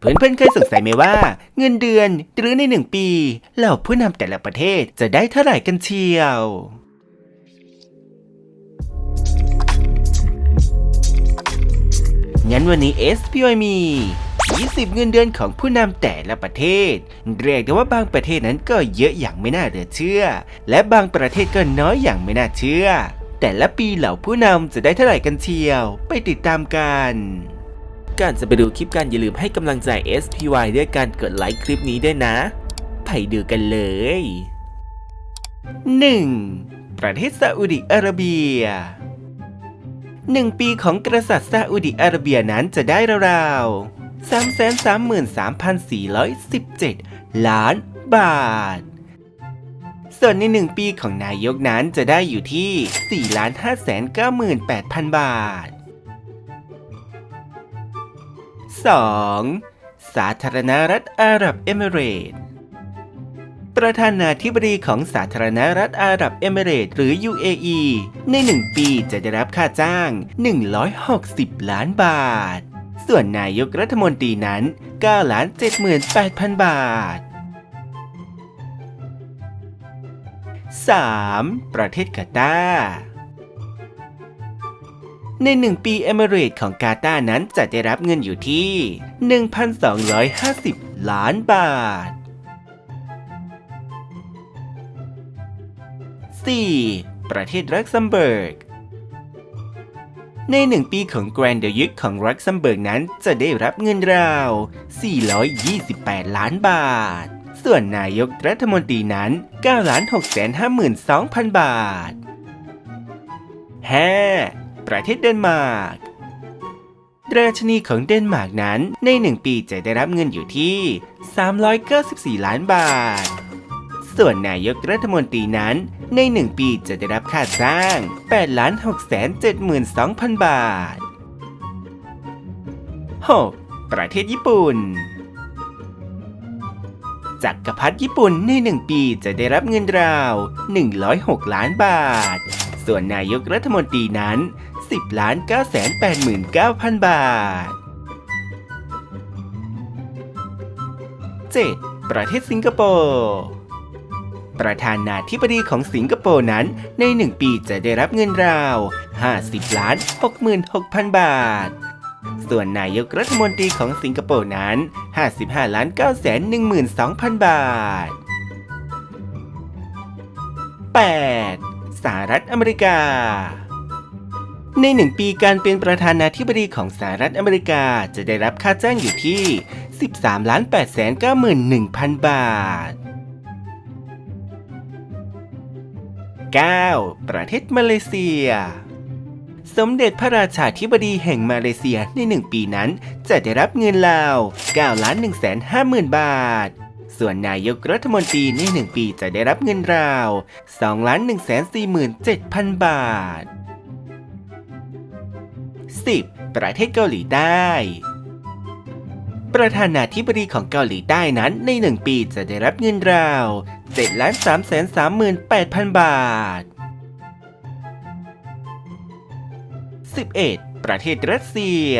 เพื่อนๆเคยสงสัยไหมว่า เงินเดือนหรือในหนึ่งปีเหล่าผู้นำแต่ละประเทศจะได้เท่าไหร่กันเชียวงั้นวันนี้ SPY มี 20 เงินเดือนของผู้นำแต่ละประเทศ เรียกได้ว่าบางประเทศนั้นก็เยอะอย่างไม่น่าเหลือเชื่อ และบางประเทศก็น้อยอย่างไม่น่าเชื่อ แต่ละปีเหล่าผู้นำจะได้เท่าไหร่กันเชียว ไปติดตามกัน ก่อนจะไปดูคลิปกันอย่าลืมให้กำลังใจ SPY ด้วยการกดไลค์คลิปนี้ด้วยนะ ไปดูกันเลย 1. ประเทศซาอุดิอาระเบียหนึ่งปีของกษัตริย์ซาอุดิอาระเบียนั้นจะได้ราวๆ 333,417 ล้านบาท ส่วนในหนึ่งปีของนายกนั้นจะได้อยู่ที่ 4,598,000 บาท 2. สาธารณรัฐอาหรับเอมิเรต์ประธานาธิบดีของสาธารณรัฐอาหรับเอมิเรตหรือ UAE ในหนึ่งปีจะได้รับค่าจ้าง 160 ล้านบาท ส่วนนายกรัฐมนตรีนั้น9ล้าน78,000 บาท 3. ประเทศกาตาร์ ในหนึ่งปีเอมิเรต์ของกาตาร์นั้นจะได้รับเงินอยู่ที่ 1,250 ล้านบาท 4. ประเทศลักเซมเบิร์ก ในหนึ่งปีของแกรนเดยุกของลักเซมเบิร์กนั้นจะได้รับเงินราว 428 ล้านบาท ส่วนนายกรัฐมนตรีนั้น9ล้าน6 5 2 0 0 0 บาท 5. ประเทศเดนมาร์กราชนีของเดนมาร์กนั้นในหนึ่งปีจะได้รับเงินอยู่ที่ 394 ล้านบาท ส่วนนายกรัฐมนตรีนั้นในหนึ่งปีจะได้รับค่าจ้าง8ล้าน6แสน72,000 บาท 6. ประเทศญี่ปุ่น จักรพรรดิญี่ปุ่นในหนึ่งปีจะได้รับเงินราว 106 ล้านบาท ส่วนนายกรัฐมนตรีนั้น 10ล้าน9แสน89,000 บาท 7. ประเทศสิงคโปร์ประธานาธิบดีของสิงคโปร์นั้น ในหนึ่งปีจะได้รับเงินราว 50ล้าน66,000 บาท ส่วนนายกรัฐมนตรีของสิงคโปร์นั้น 55ล้าน9แสน12,000 บาท 8. สหรัฐอเมริกา ในหนึ่งปีการเป็นประธานาธิบดีของสหรัฐอเมริกาจะได้รับค่าจ้างอยู่ที่ 13ล้าน8แสน91,000 บาท 9. ประเทศมาเลเซีย สมเด็จพระราชาธิบดีแห่งมาเลเซียในหนึ่งปีนั้นจะได้รับเงินราว9ล้าน1แสน50,000 บาท ส่วนนายกรัฐมนตรีในหนึ่งปีจะได้รับเงินราว2ล้าน1แสน47,000 บาท 10. ประเทศเกาหลีใต้ ประธานาธิบดีของเกาหลีใต้นั้นในหนึ่งปีจะได้รับเงินราว7ล้าน3แสน38,000 บาท 11. ประเทศรัสเซีย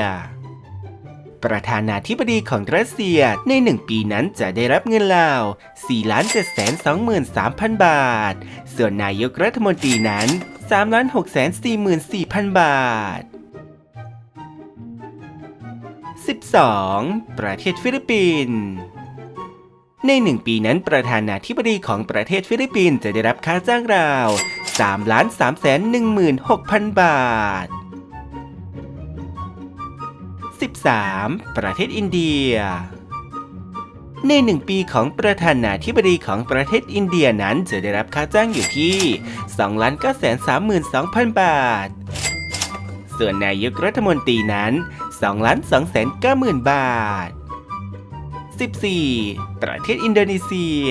ประธานาธิบดีของรัสเซียในหนึ่งปีนั้นจะได้รับเงินราว4ล้าน7แสน23,000 บาท ส่วนนายกรัฐมนตรีนั้น3ล้าน6แสน44,000 บาท 12. ประเทศฟิลิปปินส์ในหนึ่งปีนั้นประธานาธิบดีของประเทศฟิลิปปินส์จะได้รับค่าจ้างราว 3 ล้าน3แสน16,000 บาท 13. ประเทศอินเดีย ในหนึ่งปีของประธานาธิบดีของประเทศอินเดียนั้นจะได้รับค่าจ้างอยู่ที่ 2 ล้าน9แสน32,000 บาท ส่วนนายกรัฐมนตรีนั้น 2ล้าน2แสน90,000บาท 14. ประเทศอินโดนีเซีย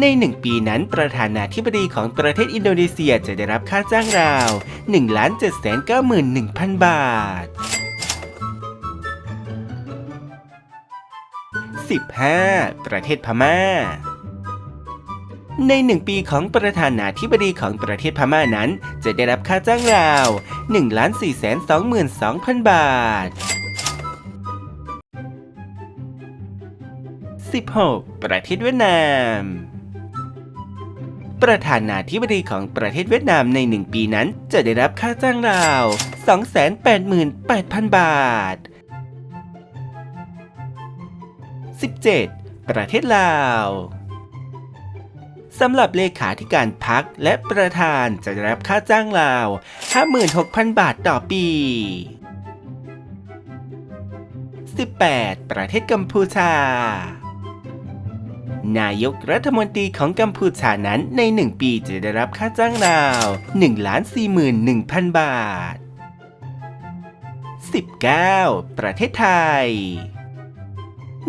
ในหนึ่งปีนั้นประธานาธิบดีของประเทศอินโดนีเซียจะได้รับค่าจ้างราว1ล้าน7แสน91,000บาท 15. ประเทศพม่าในหนึ่งปีของประธานาธิบดีของประเทศพม่านั้น จะได้รับค่าจ้างราว 1ล้าน4แสน22,000 บาท 16 ประเทศเวียดนาม ประธานาธิบดีของประเทศเวียดนามใน 1 ปีนั้น จะได้รับค่าจ้างราว 288,000 บาท 17. ประเทศลาว สำหรับเลขาธิการพักและประธานจะได้รับค่าจ้างราว 56,000 บาทต่อปี 18. ประเทศกัมพูชา นายกรัฐมนตรีของกัมพูชานั้นใน 1 ปีจะได้รับค่าจ้างราว1,41,000 บาท 19. ประเทศไทย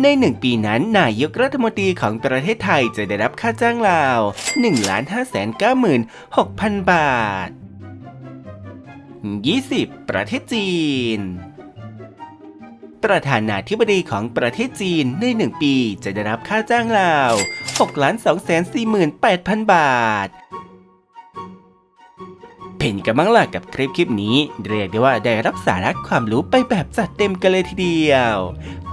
ใน 1 ปีนั้นนายกรัฐมนตรีของประเทศไทยจะได้รับค่าจ้างราว1,596,000 บาท 20. ประเทศจีน ประธานาธิบดีของประเทศจีนใน 1 ปีจะได้รับค่าจ้างราว6,248,000 บาท เป็นกันบ้างล่ะกับคลิปคลิปนี้ เรียกได้ว่าได้รับสาระความรู้ไปแบบจัดเต็มกันเลยทีเดียว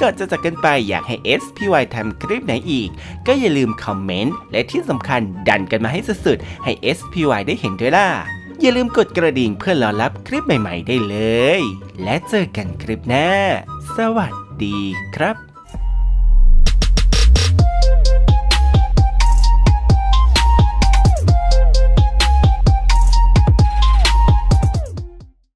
ก่อนจะจากกันไปอยากให้ SPY ทำคลิปไหนอีก ก็อย่าลืมคอมเมนต์และที่สำคัญดันกันมาให้สุดๆให้ SPY ได้เห็นด้วยล่ะ อย่าลืมกดกระดิ่งเพื่อรอรับคลิปใหม่ ๆ ได้เลย และเจอกันคลิปหน้า สวัสดีครับ